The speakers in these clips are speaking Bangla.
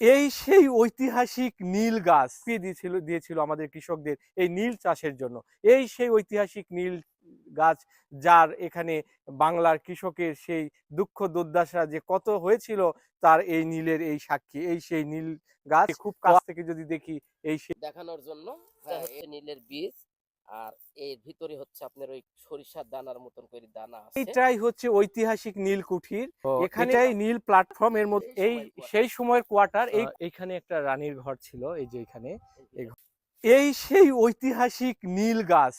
এই সেই ঐতিহাসিক নীল গাছ দিয়ে দিয়েছিল দিয়েছিল আমাদের কৃষকদের এই নীল চাষের জন্য। এই সেই ঐতিহাসিক নীল গাছ যার এখানে বাংলার কৃষকের সেই দুঃখ দুর্দশা যে কত হয়েছিল তার এই নীলের এই সাক্ষী এই সেই নীল গাছ খুব কাছ থেকে যদি দেখি এই দেখানোর জন্য হ্যাঁ নীলের বীজ আর এর ভিতরে হচ্ছে আপনার ওই সরিষার দানার মতন করে দানা আছে। এইটাই হচ্ছে ঐতিহাসিক নীল কুঠির এখানে এখানেই নীল প্ল্যাটফর্ম এর মধ্যে এই সেই সময়ের কোয়ার্টার এই এইখানে একটা রানীর ঘর ছিল এই যে এখানে। এই সেই ঐতিহাসিক নীল গাছ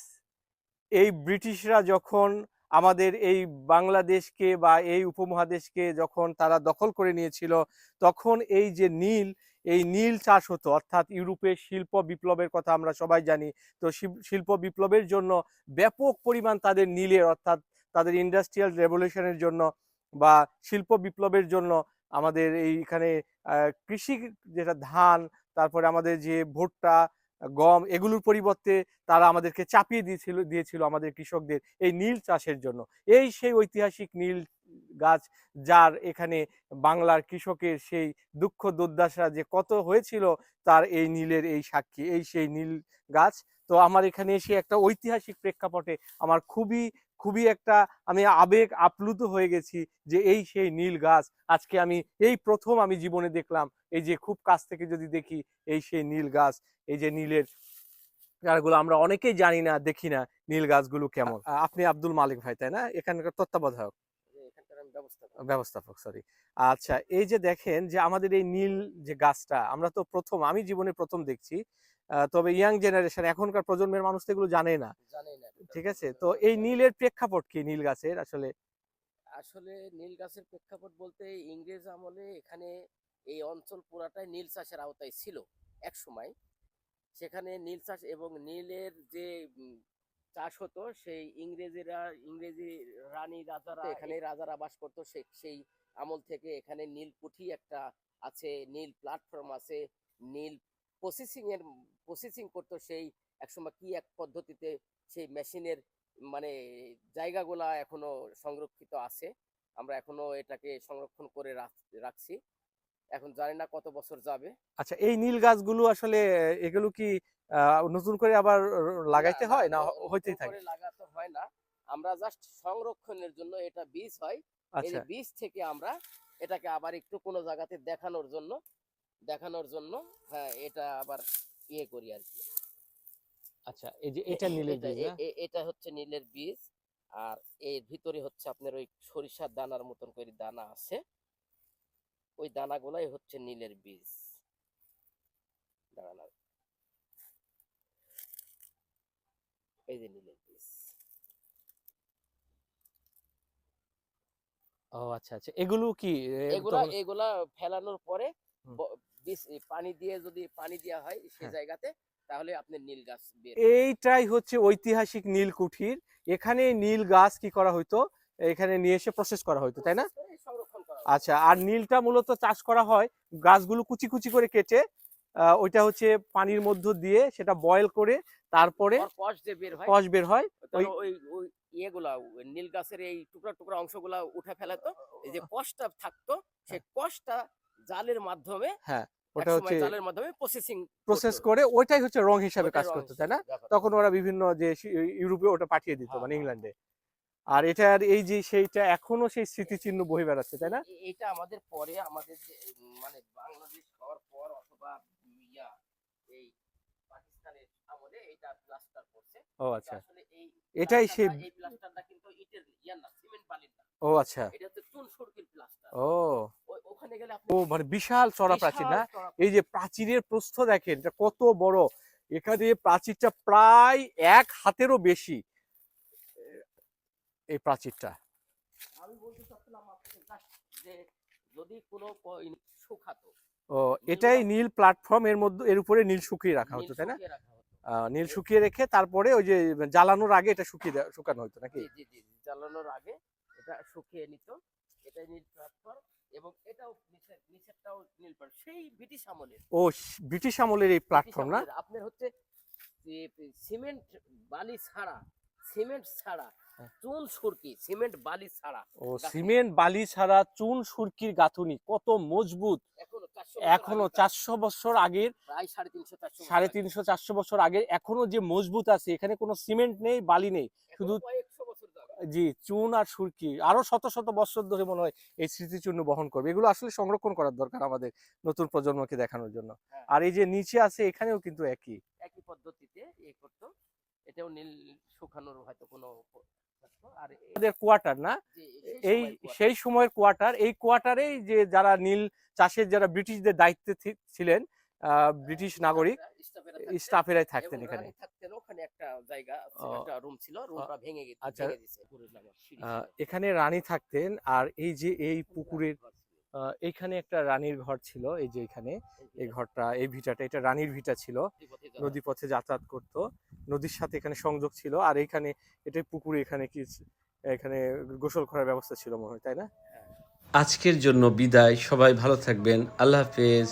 এই ব্রিটিশরা যখন আমাদের এই বাংলাদেশকে বা এই উপমহাদেশকে যখন তারা দখল করে নিয়েছিল তখন এই যে নীল এই নীল চাষ হতো, অর্থাৎ ইউরোপের শিল্প বিপ্লবের কথা আমরা সবাই জানি, তো শিল্প বিপ্লবের জন্য ব্যাপক পরিমাণ তাদের নীলের, অর্থাৎ তাদের ইন্ডাস্ট্রিয়াল রেভলিউশনের জন্য বা শিল্প বিপ্লবের জন্য আমাদের এইখানে কৃষি যেটা ধান, তারপরে আমাদের যে ভুট্টা, গম, এগুলোর পরিবর্তে তারা আমাদেরকে চাপিয়ে দিয়েছিল দিয়েছিল আমাদের কৃষকদের এই নীল চাষের জন্য। এই সেই ঐতিহাসিক নীল গাছ, যার এখানে বাংলার কৃষকের সেই দুঃখ দুর্দশা যে কত হয়েছিল, তার এই নীলের এই সাক্ষী, এই সেই নীল গাছ। তো আমার এখানে এসে একটা ঐতিহাসিক প্রেক্ষাপটে আমার খুবই খুবই একটা আমি আবেগ আপ্লুত হয়ে গেছি যে এই সেই নীল গাছ, আজকে আমি এই প্রথম আমি জীবনে দেখলাম। এই যে খুব কাছ থেকে যদি দেখি এই সেই নীল গাছ, এই যে নীলের গাছগুলো আমরা অনেকেই জানি না, দেখি না নীল গাছগুলো কেমন। আপনি আব্দুল মালিক ভাই, তাই না? এখানকার তত্ত্বাবধায়ক এখানকার আমি ব্যবস্থা করব। ব্যবস্থাপক। সরি আচ্ছা এই যে দেখেন যে আমাদের এই নীল যে গাছটা আমরা তো প্রথম আমি জীবনে প্রথম দেখছি তবে ইয়াং জেনারেশন এখনকার প্রজন্মের মানুষ তো এগুলো জানে না। ঠিক আছে? তো এই নীলের প্রেক্ষাপট কি নীল গাছের আসলে? আসলে নীল গাছের প্রেক্ষাপট বলতে ইংরেজ আমলে এখানে এই অঞ্চল পুরাটাই নীল চাষের আওতায় ছিল এক সময়। সেখানে নীল চাষ এবং নীলের যে চাষ হতো সেই ইংরেজিরা ইংরেজি রানী রাজারা এখানে রাজারা বাস করতো সে সেই আমল থেকে এখানে নীল কুঠি একটা আছে নীল প্ল্যাটফর্ম আছে নীল প্রসেসিং এর প্রসেসিং করতো সেই একসময় কি এক পদ্ধতিতে সেই মেশিনের মানে জায়গাগুলা এখনও সংরক্ষিত আছে আমরা এখনও এটাকে সংরক্ষণ করে রাখ- রাখছি। এখন জানি না কত বছর যাবে। আচ্ছা এই নীল গাছগুলো আসলে এগুলো কি নতুন করে আবার লাগাইতে হয় না হইতেই থাকে? লাগাতে হয় না। আমরা জাস্ট সংরক্ষণের জন্য এটা বীজ হয়। এই আচ্ছা। বীজ থেকে আমরা এটাকে আবার একটু কোনো জায়গাতে দেখানোর জন্য দেখানোর জন্য হ্যাঁ এটা আবার ইয়ে করি আর কি। আচ্ছা এই যে এটা নীলের বীজ? এটা হচ্ছে নীলের বীজ। আর এর ভিতরে হচ্ছে আপনার ওই সরিষার দানার মতন করে দানা আছে। ওই দানাগুলাই হচ্ছে নীলের বীজ। দাঁড়ান এই যে নীলের বীজ। ও আচ্ছা আচ্ছা। এগুলো কি এগুলা এগুলা ফেলানোর পরে পানি দিয়ে যদি পানি দেওয়া হয় সে হ্যাঁ। জায়গাতে তাহলে আপনার নীল গাছ এইটাই হচ্ছে ঐতিহাসিক নীল কুঠির এখানে নীল গাছ কি করা হইতো? এখানে নিয়ে এসে প্রসেস করা হইতো তাই না process করে সংরক্ষণ করা হয়। আচ্ছা আর নীলটা মূলত চাষ করা হয় গাছগুলো কুচি কুচি করে কেটে ওইটা হচ্ছে পানির মধ্য দিয়ে সেটা বয়েল করে তারপরে কষ বের হয়? হয় ওই ইয়েগুলা নীল গাছের এই টুকরা টুকরা অংশগুলা উঠে ফেলাতো এই যে কষটা থাকতো সেই কষটা জালের মাধ্যমে হ্যাঁ ওটা হচ্ছে জালের মাধ্যমে প্রসেসিং প্রসেস করে ওইটাই হচ্ছে রং হিসাবে কাজ করতো তাই না? তখন ওরা বিভিন্ন যে ইউরোপে ওটা পাঠিয়ে দিত হ্যাঁ, মানে হ্যাঁ। ইংল্যান্ডে। আর এটার এই যে সেইটা এখনও সেই স্মৃতিচিহ্ন বয়ে বেড়াচ্ছে তাই না? এটা আমাদের পরে আমাদের মানে বাংলাদেশ হওয়ার পর অথবা ইয়া এই পাকিস্তানের আমলে এটা প্লাস্টার করছে। ও আচ্ছা। আসলে এই এটাই সেই প্লাস্টারটা- এই প্লাস্টারটা কিন্তু ইটের ইয়া না সিমেন্ট বালির না। ও আচ্ছা। এটা হচ্ছে চুন সুরকির প্লাস্টার ও। ওখানে গেলে ও মানে বিশাল চড়া প্রাচীর না এই যে প্রাচীরের প্রস্থ দেখেন এটা কত বড়। এখানে প্রাচীরটা প্রায় এক হাতেরও বেশি। এই প্রাচীরটা। আমি বলতে চাচ্ছিলাম যে যদি কোনো শুকাতো। ও এটাই নীল প্ল্যাটফর্ম এর মধ্যে এর উপরে নীল শুকিয়ে রাখা হতো তাই না? নীল শুকিয়ে রেখে তারপরে ওই যে জ্বালানোর আগে এটা শুকিয়ে শুকানো হতো নাকি? জি জি জ্বালানোর আগে এটা শুকিয়ে নিত। এটাই নীল প্ল্যাটফর্ম এবং এটাও নিচের নিচেরটাও নীল প্ল্যাটফর্ম সেই ব্রিটিশ আমলের। ও ব্রিটিশ আমলের এই প্ল্যাটফর্ম না। আপনার হচ্ছে যে সিমেন্ট বালি ছাড়া সিমেন্ট ছাড়া। চুন সুরকি সিমেন্ট বালি ছাড়া। ও সিমেন্ট বালি ছাড়া চুন সুরকির গাঁথুনি কত মজবুত। এখনও চারশো বছর আগের সাড়ে তিনশো চারশো বছর আগে এখনও যে মজবুত আছে এখানে কোনো সিমেন্ট নেই বালি নেই শুধু জি চুন আর সুরকি আরও শত শত বছর ধরে মনে হয় এই স্মৃতিচিহ্ন বহন করবে। এগুলো আসলে সংরক্ষণ করার দরকার আমাদের নতুন প্রজন্মকে দেখানোর জন্য। হ্যাঁ। আর এই যে নিচে আছে এখানেও কিন্তু একই। একই পদ্ধতিতে এ করতো। এটাও নীল শুকানোর হয়তো কোনো কোয়ার্টার না এই সেই সময়ের কোয়ার্টার এই কোয়ার্টারেই যে যারা নীল চাষের যারা ব্রিটিশদের দায়িত্বে ছিলেন আহ, ব্রিটিশ নাগরিক স্টাফেরাই থাকতেন এখানে। আচ্ছা। এখানে রানী থাকতেন আর এই যে এই পুকুরের এইখানে একটা রানীর ঘর ছিল এই যে এখানে। এই ঘরটা এই ভিটাটা এটা রানীর ভিটা ছিল। নদীপথে নদী পথে যাতায়াত করত। নদীর সাথে এখানে সংযোগ ছিল আর এখানে এটা পুকুরে এখানে কি এখানে গোসল করার ব্যবস্থা ছিল মনে হয় তাই না? আজকের জন্য বিদায়। সবাই ভালো থাকবেন। আল্লাহ হাফেজ।